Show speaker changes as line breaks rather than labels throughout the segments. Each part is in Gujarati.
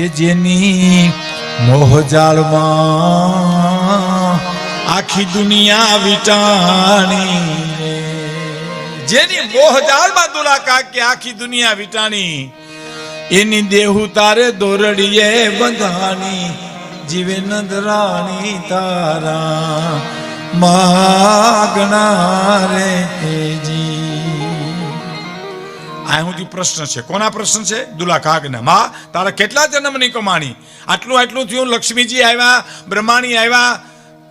કે જેની મોહજાળમાં આખી દુનિયા વિટાણી જેની મોહજાળમાં દુલાકા કે આખી દુનિયા વિટાણી, એની દેહુ તારે દોરડીએ બંધાણી, જીવે નંદરાણી તારા માગણા રે જી. આ સુધી પ્રશ્ન છે, કોના પ્રશ્ન છે? દુલા કાગના માં તારા કેટલા જન્મની કમાણી આટલું આટલું થયું, લક્ષ્મીજી આવ્યા, બ્રહ્માણી આવ્યા,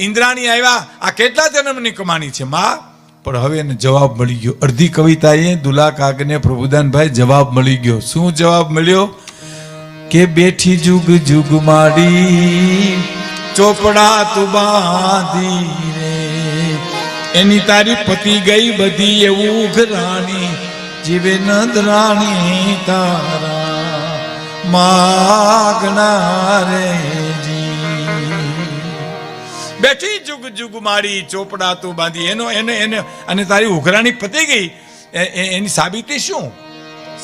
ઇન્દ્રાણી આવ્યા, આ કેટલા જન્મની કમાણી છે, માં? પણ હવે એને જવાબ મળી ગયો. અડધી કવિતાએ દુલા કાગને પ્રભુદાનભાઈ જવાબ મળી ગયો. શું જવાબ મળ્યો? કે બેઠી જુગ જુગ માડી, ચોપડા તું બાંધી રે. એની તારી પતિ ગઈ બધી એવું ઘરાણી. જીવે નંદરાણી તારા માગના રે બેઠી જુગ જુગ મારી ચોપડા તું બાંધી, એનો, એને એને, અને તારી ઉઘરાણી પતી ગઈ. એની સાબિતી શું?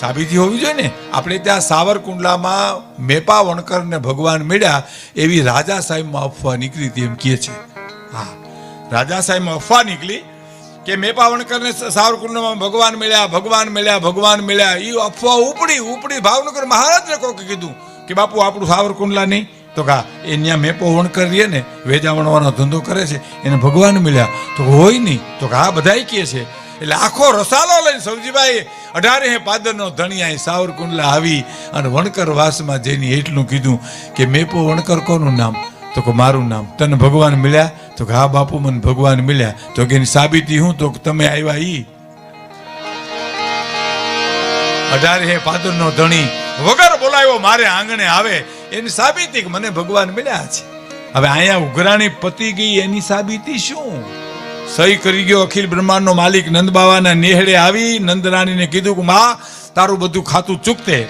સાબિતી હોવી જોઈએ ને? આપણે ત્યાં સાવરકુંડલામાં મેપા વણકરને ભગવાન મળ્યા, એવી રાજા સાહેબમાં અફવા નીકળી હતી એમ કહે છે. હા, રાજા સાહેબમાં અફવા નીકળી કે મેપા વણકરને સાવરકુંડમાં ભગવાન મળ્યા ભગવાન મળ્યા ભગવાન મળ્યા. એ અફવા ઉપડી ઉપડી ભાવનગર મહારાજને કોકે કીધું કે બાપુ, આપણું સાવરકુંડલા નહીં. તો કા, એ ત્યાં મેપો વણકર રહીએ ને વેજા વણવાનો ધંધો કરે છે, એને ભગવાન મળ્યા. તો હોય નહીં. તો કે હા બધાય કહે છે. એટલે આખો રસાલો લઈને સવજીભાઈ અઢારે પાદરનો ધણિયા સાવરકુંડલા આવી અને વણકર વાસમાં જઈને એટલું કીધું કે મેપો વણકર કોનું નામ? તો કે મારું નામ તને ભગવાન મળ્યા? તો કે હા બાપુ, મને ભગવાન મળ્યા. તો કે એની સાબિતી હું? તો તમે આવ્યા ઈ. અઢારે હે પાદરનો ધણી. વગર બોલાવ્યો મારે આંગણે આવે. એની સાબિતી મને ભગવાન મળ્યા છે. હવે અહીંયા ઉઘરાણી પતી ગઈ, એની સાબિતી શું? સહી કરી ગયો અખિલ બ્રહ્માંડનો માલિક નંદ બાવાના નેહડે આવી. નંદરાણીને કીધું કે, માં, તારું બધું ખાતું ચૂકતે.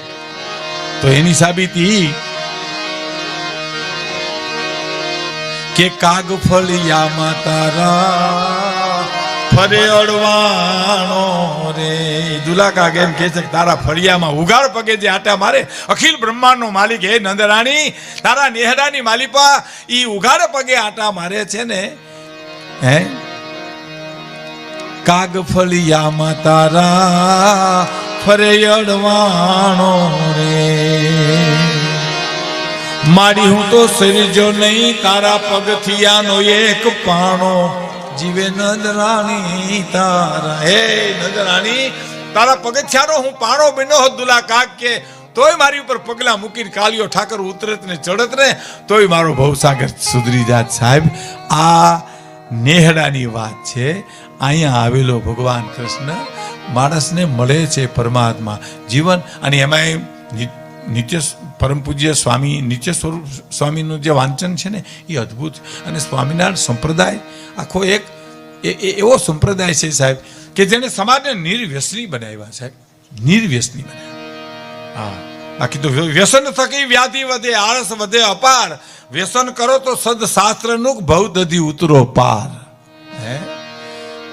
તો એની સાબિતી કે કાગ ફળિયામાં તારા ફરે અડવાણો રે. દુલા કાગ એમ કે છે કે તારા ફળિયામાં ઉગાડ પગે જે આટા મારે, અખિલ બ્રહ્માંડનો માલિક હે નંદરાણી. તારા નેહડાની માલિપા ઈ ઉગાડ પગે આટા મારે છે ને. હે? કાગ ફળિયામાં તારા ફરે અડવાણો રે. મારી હું તો સરીજો નહીં, તારા પગથિયાનો એક પાણો. જીવે નજરાણી તારા. હે નજરાણી, તારા પગથિયાનો હું પાણો બન્યો હોત દુલા કાક કે, તોય મારી ઉપર પગલા મૂકીને કાલિયો ઠાકર ઉતરત ને ચડત ને, તોય મારો ભવસાગર સુધરી જાત સાહેબ. આ નેહડાની વાત છે. અહીંયા આવેલો ભગવાન કૃષ્ણ માણસને મળે છે પરમાત્મા. જીવન, અને એમાંય નિત્ય પરમ પૂજ્ય સ્વામી નીચે સ્વરૂપ સ્વામીનું જે વાંચન છે ને એ અદ્ભુત. અને સ્વામિનારાયણ સંપ્રદાય આખો એક એવો સંપ્રદાય છે સાહેબ કે જેને સમાજને નિર્વ્યસની બનાવ્યા સાહેબ. નિર્વ્યસની બનાવ્યા. હા. બાકી તો વ્યસન થકી વ્યાધિ વધે આળસ વધે અપાર. વ્યસન કરો તો સદશાસ્ત્રનું ભૌદધિ ઉતરો પાર. હે?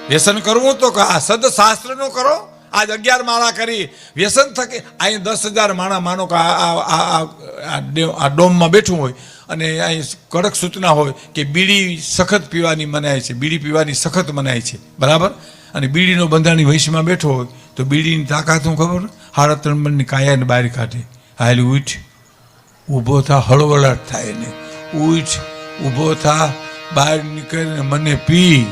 વ્યસન કરવું તો આ સદશાસ્ત્રનું કરો આજ અગિયાર માળા કરી. વ્યસન થકે, અહીં દસ હજાર માણા માનો કે આ- ડોમમાં બેઠું હોય અને અહીં કડક સૂચના હોય કે બીડી સખત પીવાની મનાય છે. બીડી પીવાની સખત મનાય છે. બરાબર? અને બીડીનો બંધાણી વૈશમાં બેઠો હોય તો બીડીની તાકાત હું ખબર? હાડા ત્રણ મણની કાયાને બહાર કાઢે. હાલી ઉઠ. ઊભો થા, હળવળાટ થાય ને ઉઠ, ઊભો થા, બહાર નીકળીને મને પી.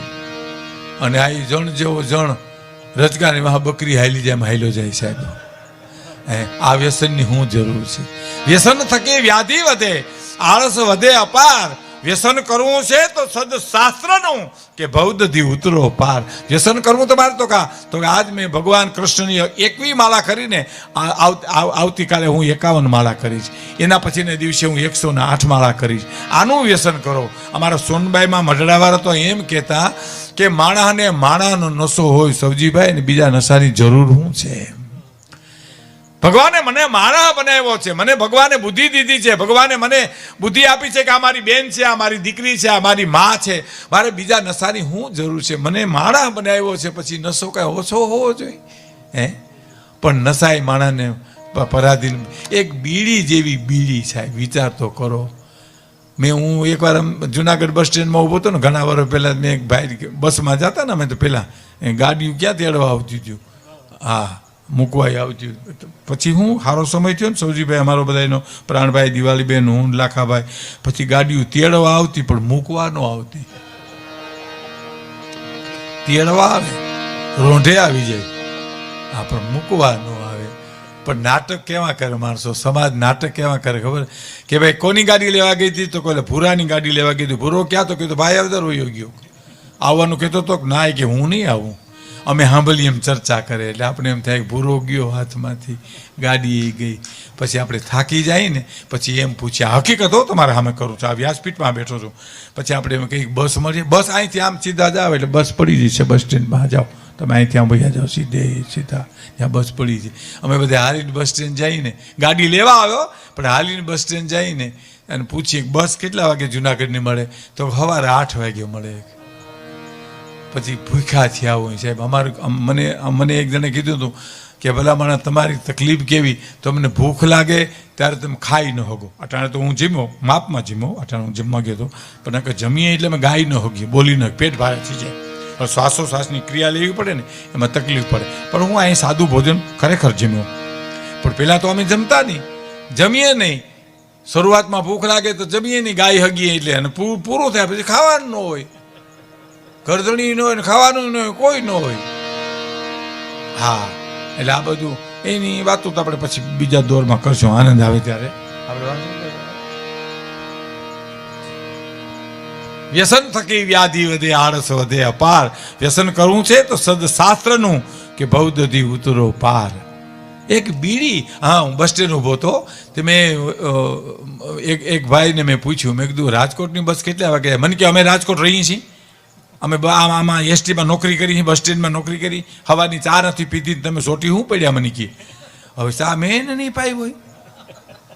અને આ જણ જેવો જણ રજગાની વાહ બકરી હાલી જેમ હાલ્યો જાય સાહેબ. આ વ્યસનની શું જરૂર છે. વ્યસન થકી વ્યાધિ વધે, આળસ વધે અપાર. વ્યસન કરવું છે તો સદ શાસ્ત્રનું કે ભૌદધી ઉતરો પાર. વ્યસન કરવું તમારે તો કા, તો આજ મેં ભગવાન કૃષ્ણની એકવી માળા કરીને આવતીકાલે હું એકાવન માળા કરીશ. એના પછીના દિવસે હું એકસો ને આઠ માળા કરીશ. આનું વ્યસન કરો. અમારા સોનબાઈમાં મઢડાવાળા તો એમ કહેતા કે માણાને માણાનો નશો હોય સવજીભાઈ ને બીજા નશાની જરૂર શું છે? ભગવાને મને માણસ બનાવ્યો છે. મને ભગવાને બુદ્ધિ દીધી છે. ભગવાને મને બુદ્ધિ આપી છે કે આ મારી બેન છે, આ મારી દીકરી છે, આ મારી મા છે. મારે બીજા નશાની શું જરૂર છે? મને માણસ બનાવ્યો છે, પછી નશો કાંઈ ઓછો હોવો જોઈએ? હે? પણ નશાય માણસને પ- પરાધીન. એક બીડી જેવી બીડી સાહેબ, વિચાર તો કરો. મેં હું એકવાર જુનાગઢ બસ સ્ટેન્ડમાં ઊભો હતો ને, ઘણા વર્ષ પહેલાં મેં એક ભાઈ બસમાં જતા ને અમે તો પહેલાં ગાડીઓ ક્યાં તેડવા આવતી હતું? હા, મૂકવાય આવતી પછી હું સારો સમય થયો ને, સૌજીભાઈ અમારો બધાનો પ્રાણભાઈ દિવાળીબેન, હું લાખાભાઈ, પછી ગાડીઓ તેડવા આવતી, પણ મૂકવા ન આવતી. તેડવા આવે, રોંઢે આવી જાય. હા, પણ મૂકવા ન પણ નાટક કેવા કરે માણસો? સમાજ નાટક કેવા કરે ખબર? કે ભાઈ, કોની ગાડી લેવા ગઈ હતી? તો કોઈ ભૂરાની ગાડી લેવા ગઈ હતી. ભૂરો ક્યાં તો કીધું, ભાઈ આવદર વયો ગયો. આવવાનું કહેતો તો ના કે હું નહીં આવું. અમે સાંભળી એમ ચર્ચા કરે. એટલે આપણે એમ થાય ભૂરો ગયો હાથમાંથી, ગાડી એ ગઈ. પછી આપણે થાકી જાય ને, પછી એમ પૂછ્યા હકીકત હો, તમારે સામે કરું છું. આ વ્યાસપીઠમાં બેઠો છું. પછી આપણે એમ કહીએ બસ મળીએ. બસ અહીંથી આમ સીધા જાવ એટલે બસ પડી જશે બસ સ્ટેન્ડમાં. જાઓ. તમે અહીં ત્યાં ભૈયા જાઓ, સીધે, સીધા. ત્યાં બસ પડી છે. અમે બધા હાલીને બસ સ્ટેન્ડ જઈને, ગાડી લેવા આવ્યો, પણ હાલીને બસ સ્ટેન્ડ જઈને અને પૂછીએ બસ કેટલા વાગે જુનાગઢની મળે? તો સવારે આઠ વાગે મળે પછી ભૂખ્યા થયા હોય સાહેબ. અમારું મને મને એક જણે કીધું હતું કે ભલા મને તમારી તકલીફ કેવી? તો મને ભૂખ લાગે, ત્યારે તમે ખાઈ ન હોગો. અટાણે તો હું જીમો માપમાં જીમો અટાણે હું જમવા ગયો હતો. પણ જમીએ એટલે અમે ગાઈ ન હોગીએ. બોલી ન પેટ ભારે થઈ જાય. શ્વાસોશ્વાસની ક્રિયા લેવી પડે ને, એમાં તકલીફ પડે. પણ હું અહીં સાદું ભોજન ખરેખર જમ્યો પણ પહેલાં તો અમે જમતા નહીં. જમીએ નહીં. શરૂઆતમાં ભૂખ લાગે તો જમીએ નહીં, ગાય હગીએ એટલે. અને પૂરું થાય પછી ખાવાનું ન હોય. ગરદણી ન હોય ને ખાવાનું ન હોય, કોઈ ન હોય. હા, એટલે આ બધું એની વાતો તો આપણે પછી બીજા દોરમાં કરશું. આનંદ આવે ત્યારે. આપણે વાંધો વ્યસન થકી વ્યાધિ વધે, આળસ વધે, અપાર. વ્યસન કરવું છે તો સદ શાસ્ત્રનું કે બૌદ્ધથી ઉતરો પાર. એક બીડી, હા, હું બસ સ્ટેન્ડ ઊભો હતો, તે મેં એક એક ભાઈને મેં પૂછ્યું, મેં કીધું, રાજકોટની બસ કેટલા વાગે? મને કે અમે રાજકોટ રહીએ છીએ. અમે આમ- આમાં એસટીમાં નોકરી કરી બસ સ્ટેન્ડમાં નોકરી કરી. હવાની ચા નથી પીધી તમે સોટી હું પડ્યા, મને કે. હવે ચા મેં નહીં પાઈ હોય.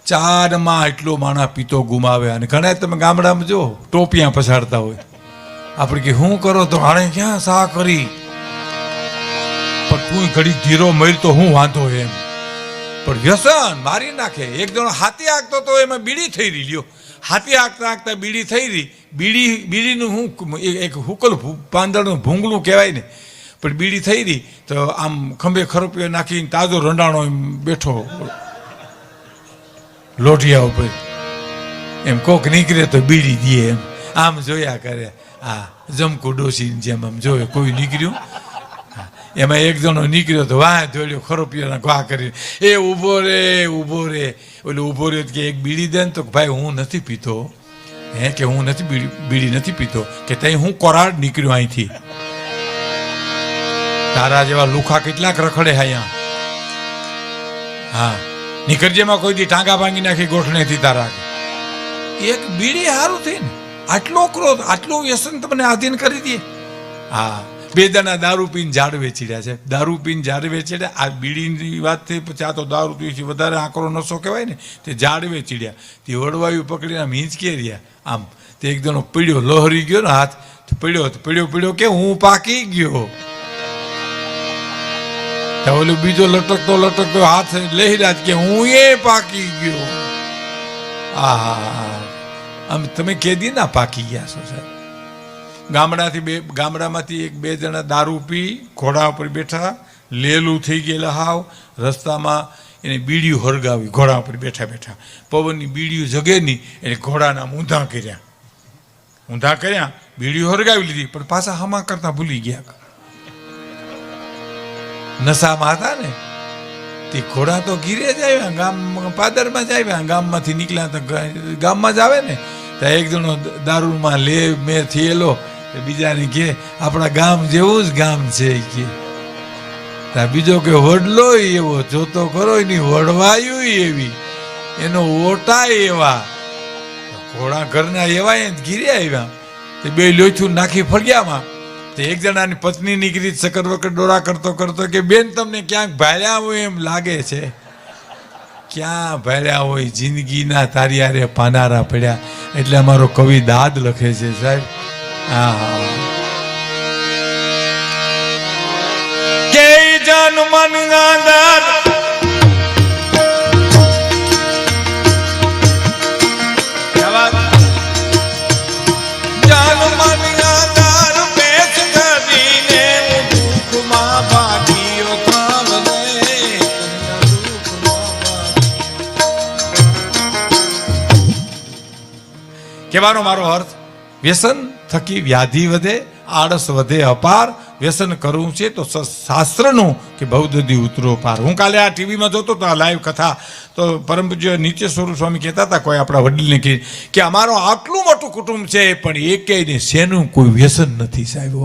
ચારમાં એટલો માણા પીતો ગુમાવે અને ઘણા તમે ગામડામાં જો ટોપિયા પછાડતા હોય. આપણે કે શું કરો તો આણે ક્યાં સા કરી? પણ તું ઘડી ધીરો મળ તો હું વાંધો એમ. પણ વ્યસન મારી નાખે. એક જણો હાથી આગતો તો એમાં બીડી થઈ રહી. લ્યો. હાથી આગતા આગતા બીડી થઈ રહી. બીડી, બીડીનું હું એક હુકલ પાંદડનું ભૂંગળું કહેવાય ને. પણ બીડી થઈ રહી. તો આમ ખંભે ખરોપીઓ નાખીને તાજો રંડાણો એમ બેઠો. લોઢિયા ઉપર. એમ કોક નીકળે તો બીડી દે એમ. આમ જોયા કરે હા જમકુ ડોસીની જેમ આમ જોયે કોઈ નીકળ્યું? એમાં એક જણો નીકળ્યો તો વાહ ખરો ખરોપિયાના વાહ કરી એ ઊભો રે ઊભો રે. ઓલો ઊભો રહ્યો કે એક બીડી દે ને તો ભાઈ હું નથી પીતો. હે, કે હું નથી બીડી બીડી નથી પીતો. કે તઈ હું કોરાડ નીકળ્યો અહીંથી. તારા જેવા લુખા કેટલાક રખડે અહીંયા. હા. નીકળજેમાં કોઈ દી ટાંગા ભાંગી નાખી ગોઠણેથી તારા એક બીડી સારું થઈ ને આટલો ક્રોધ, આટલું વ્યસન તમને આધીન કરી દે. હા બે દાણા દારૂ પીને ઝાડ વેચીડ્યા છે. દારૂ પીને ઝાડ વેચીડ્યા. આ બીડીની વાત થઈ પછી આ તો દારૂ પીવી વધારે આંકડો નશો કહેવાય ને, તે ઝાડ વેચીડ્યા. તે વડવાયું પકડીને આમ હિંચકે રહ્યા. આમ તે એક પીડ્યો લોહરી ગયો ને હાથ. પડ્યો પીડ્યો પીડ્યો કે હું પાકી ગયો. ઓલો બીજો લટકતો લટકતો હાથ લહેરાજ કે હું એ પાકી ગયો. આહા. આમ તમે કેદી ના પાકી ગયા છો સાહેબ? ગામડાથી બે, ગામડામાંથી એક બે જણા દારૂ પી, ઘોડા ઉપર બેઠા, લેલું થઈ ગયેલા હાવ, રસ્તામાં એને બીડીયું હરગાવી, ઘોડા ઉપર બેઠા બેઠા. પવનની બીડીયું જગે નહીં એટલે ઘોડાના ઊંધા કર્યા. ઊંધા કર્યા બીડીયું હરગાવી લીધી, પણ પાછા હમા કરતા ભૂલી ગયા. નશામાં હતા ને, તે ઘોડા તો ઘીરે જ આવ્યા, ગામ પાદરમાં જ આવ્યા, ગામમાંથી નીકળ્યા તો ગામમાં જ આવે ને ત્યાં એક જણો દારૂમાં લે, મેં થયેલો બીજાને કે આપણા ગામ જેવું જ ગામ છે, કે. ત્યાં બીજો કે વડલો એવો, જોતો ખરો એની વડવાયું એવી, એનો ઓટા એવા. ઘોડા ઘરના એવા એ ઘીરે આવ્યા. તે બે લોચું નાખી ફળિયામાં તે એક જણાની પત્ની નીકળી સકર વકર ડોળા કરતો કરતો કે, બેન, તમને ક્યાંક ભાર્યા હોય એમ લાગે છે? ક્યાં ભાર્યા હોય? જિંદગીના તારિયારે પાનારા પડ્યા. એટલે અમારો કવિ દાદ લખે છે, સાહેબ. હા હા કે જન મન ગાંધાર કહેવાનો મારો અર્થ, વ્યસન થકી વ્યાધિ વધે, આળસ વધે, અપાર, વ્યસન કરવું છે તો શાસ્ત્રનું કે બૌદ્ધદી ઉતરો પાર હું કાલે આ ટીવીમાં જોતો હતો, આ લાઈવ કથા તો પરમ પૂજ્ય નીચે સ્વરૂપ સ્વામી કહેતા હતા, કોઈ આપણા વડીલને કે અમારો આટલું મોટું કુટુંબ છે, પણ એકેયને શેનું કોઈ વ્યસન નથી સાહેબ.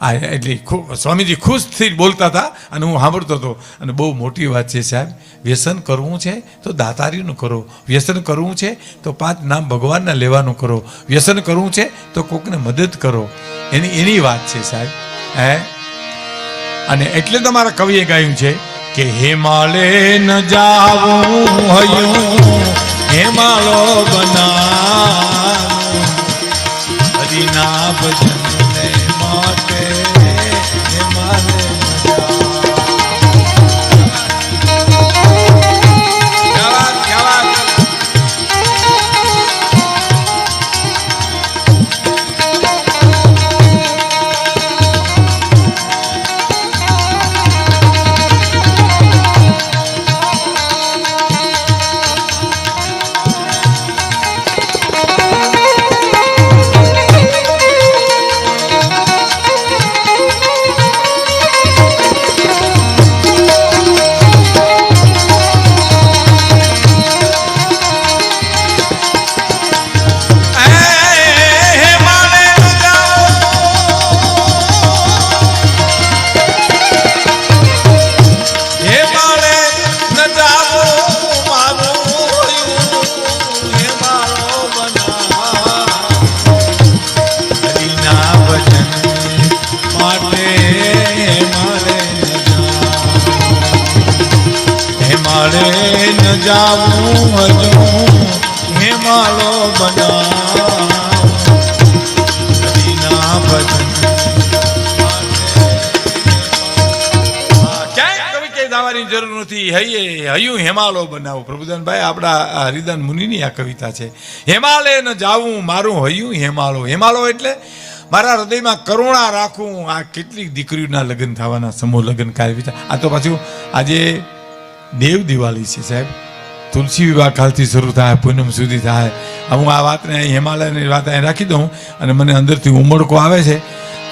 આ એટલે સ્વામીજી ખુશ થઈ બોલતા હતા અને હું સાંભળતો હતો. અને બહુ મોટી વાત છે સાહેબ, વ્યસન કરવું છે તો દાતારીનું કરો, વ્યસન કરવું છે તો પાંચ નામ ભગવાનના લેવાનું કરો, વ્યસન કરવું છે તો કોકને મદદ કરો. એની એની વાત છે સાહેબ, હે? અને એટલે તમારા કવિએ ગાયું છે કે હેમાલે ન જાવું હયું હેમાલો બના હરિના ભજનને જાવું હજુ હિમાલો બનાવું. જરૂર નથી હૈયે, હયું હેમાલો બનાવો પ્રભુદાનભાઈ આપણા હરિદાન મુનિની આ કવિતા છે હેમાલય ન જાવું મારું હયું હેમાલો હેમાલો એટલે મારા હૃદયમાં કરુણા રાખું, આ કેટલીક દીકરીઓના લગ્ન થવાના સમૂહ લગ્ન કાર્ય આ તો પાછું આજે દેવ દિવાળી છે સાહેબ તુલસી વિવાહ કાલથી શરૂ થાય, પૂનમ સુધી થાય. હું આ વાતને અહીં હિમાલયની વાત અહીં રાખી દઉં અને મને અંદરથી ઉમળકો આવે છે.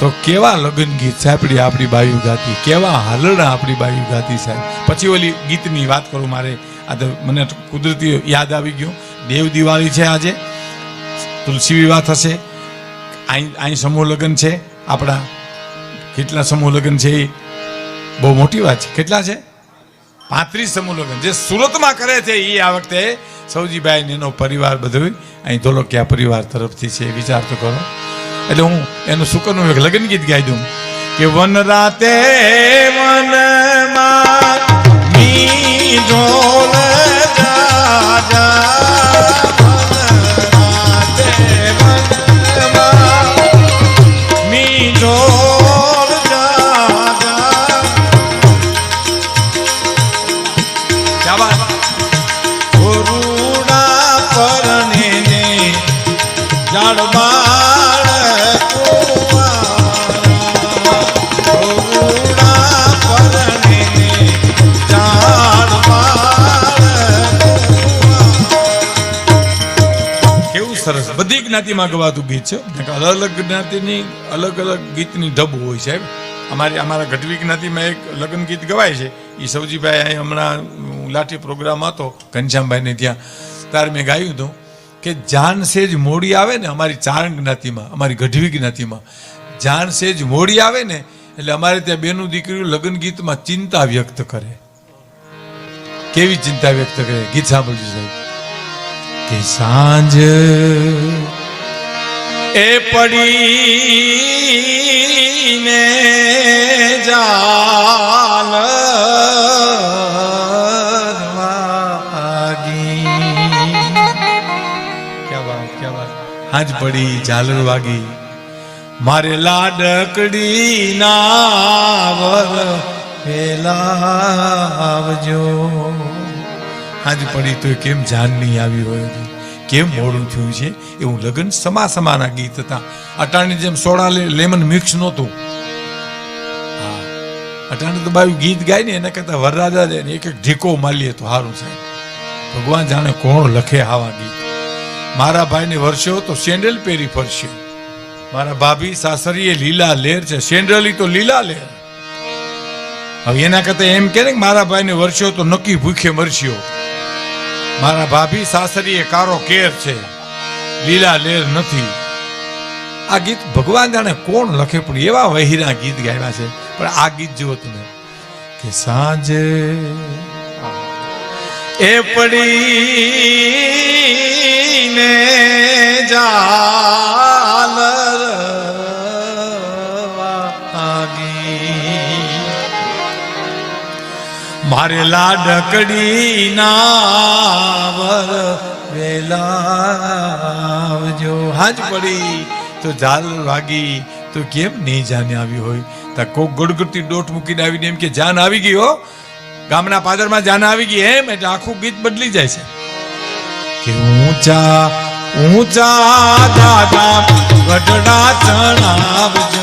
તો કેવા લગ્ન ગીત સાંભળી આપણી બાયુ ગાતી? કેવા હાલડા આપણી બાયુ ગાતી સાહેબ પછી ઓલી ગીતની વાત કરું મારે. આ તો મને કુદરતી યાદ આવી ગયું. દેવ દિવાળી છે આજે. તુલસી વિવાહ થશે. અહીં અહીં સમૂહ લગ્ન છે. આપણા કેટલા સમૂહ લગ્ન છે એ બહુ મોટી વાત છે. કેટલા છે? પાંત્રીસ સમૂહ લગ્ન જે સુરતમાં કરે છે એ આ વખતે સૌજીભાઈ એનો પરિવાર બધું અહીં ધોલકિયા પરિવાર તરફથી છે વિચાર તો કરો. એટલે હું એનું શુકરનું એક લગ્ન ગીત ગાઈ દઉં કે વન રાતે વનમાં ઢોલ જ્ઞાતિમાં ગવાતું ગીત છે. અલગ અલગ જ્ઞાતિની, અલગ અલગ ગીતની ઢબ હોય છે. અમારી, અમારા ગઢવી જ્ઞાતિમાં એક લગ્ન ગીત ગવાય છે. એ સૌજીભાઈ અહીં હમણાં લાઠી પ્રોગ્રામ હતો, ઘનશ્યામભાઈને ત્યાં. ત્યારે મેં ગાયું હતું કે જાન સેજ મોડી આવે ને અમારી ચારણ જ્ઞાતિમાં, અમારી ગઢવી જ્ઞાતિમાં. જાન સેજ મોડી આવે ને એટલે અમારે ત્યાં બેનું દીકરીઓ લગ્ન ગીતમાં ચિંતા વ્યક્ત કરે. કેવી ચિંતા વ્યક્ત કરે? ગીત સાંભળજો સાહેબ. કે સાંજ એ પડીને જાલ હાજ પડી ઝાલર વાગી. મારે લાડકડી નાવર પેલાવજો હાજ પડી તો કેમ જાન નહીં આવી હોય? કેમ મોડું થયું છે? એવું લગ્ન સમા સમાના ગીત હતા. અટાણી જેમ સોડા લેમન મિક્સ નહોતું. હા. અટાણે તો બાયું ગીત ગાય ને એના કરતા વરરાજા દે ને એક એક ઢીકો માલીએ તો સારું સાહેબ ભગવાન જાણે કોણ લખે આવા ગીત. મારા ભાઈને વરસ્યો તો સેન્ડલ પહેરી ફરશે. મારા ભાભી સાસરીએ લીલા લેર છે. સેન્ડલી તો લીલા લેર. હવે એના કરતા એમ કે ને મારા ભાઈને વરસ્યો તો નક્કી ભૂખે મરશ્યો મારા ભાભી સાસરીએ કારો કેર છે. લીલા લેર નથી. આ ગીત ભગવાન જાણે કોણ લખે, પણ એવા વહીરા ગીત ગાયા છે. પણ આ ગીત જુઓ તમે. કે સાંજે એ પડીને જાલરવાગી. મારે લાડકડી નાવર વેલાવજો. હાજ પડી, તો જાલ વાગી. તો કેમ નહીં જાને આવી હોય? તો કોક ગડગડતી દોટ મૂકીને આવીને એમ કે, જાન આવી ગઈ હો. ગામના પાદરમાં જાન આવી ગઈ એમ, એટલે આખું ગીત બદલી જાય છે. કે ઊંચા ઊંચા દાદા ગઢડા ચણાવજો.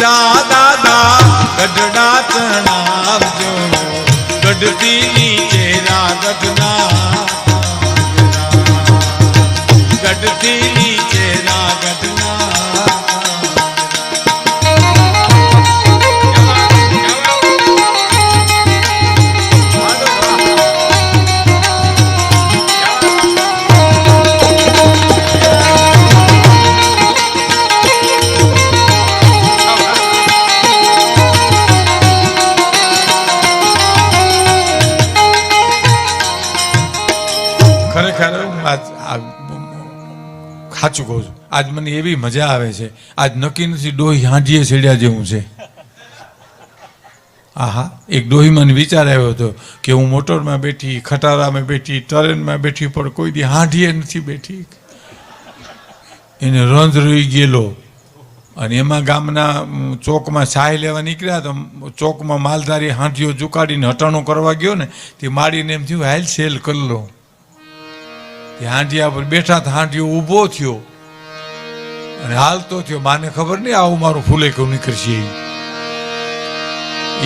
ઊંચા દાદા ગઢડા ચણાવજો ગઢતી નીચે રાગઢના ગઢતી નીચે રાગઢના સાચું કહું છું. આજ મને એવી મજા આવે છે. આજ નક્કી નથી ડોહી હાંડીએ છેડ્યા જેવું છે. આહા, એક ડોહી મને વિચાર આવ્યો હતો કે હું મોટરમાં બેઠી, ખટારામાં બેઠી, ટ્રેનમાં બેઠી, પણ કોઈ દી હાંડીએ નથી બેઠી. એને રંધ રહી ગયેલો. અને એમાં ગામના ચોકમાં ચાય લેવા નીકળ્યા તો ચોકમાં માલધારી હાંડીઓ ચુકાડીને હટાણું કરવા ગયો ને, તે માડીને એમ થયું, હાલ સેલ કરી લો. તે હાંડિયા પર બેઠા તો હાંડિયો ઊભો થયો અને હાલતો થયો. માને ખબર નહીં આવું મારું ફૂલે કેવું નીકળશે.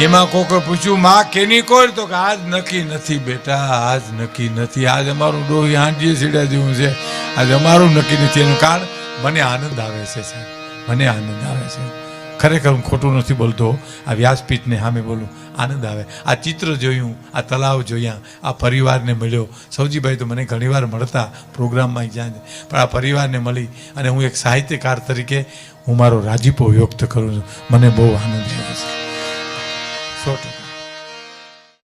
એમાં કોકે પૂછ્યું, માં, કેની કોઈ તો કે, આજ નક્કી નથી બેટા, આજ નક્કી નથી. આજ અમારું ડોહી હાંડીએ સીડા જેવું છે. આજ અમારું નક્કી નથી. એનું કારણ, મને આનંદ આવે છે સાહેબ. મને આનંદ આવે છે. ખરેખર હું ખોટું નથી બોલતો. આ વ્યાસપીઠને સામે બોલું. આનંદ આવે. આ ચિત્ર જોયું, આ તલાવ જોયા, આ પરિવારને મળ્યો. સૌજીભાઈ તો મને ઘણીવાર મળતા પ્રોગ્રામમાં જ્યાં પણ આ પરિવારને મળી અને હું એક સાહિત્યકાર તરીકે હું મારો રાજીપો વ્યક્ત કરું છું. મને બહુ આનંદ થયો છે.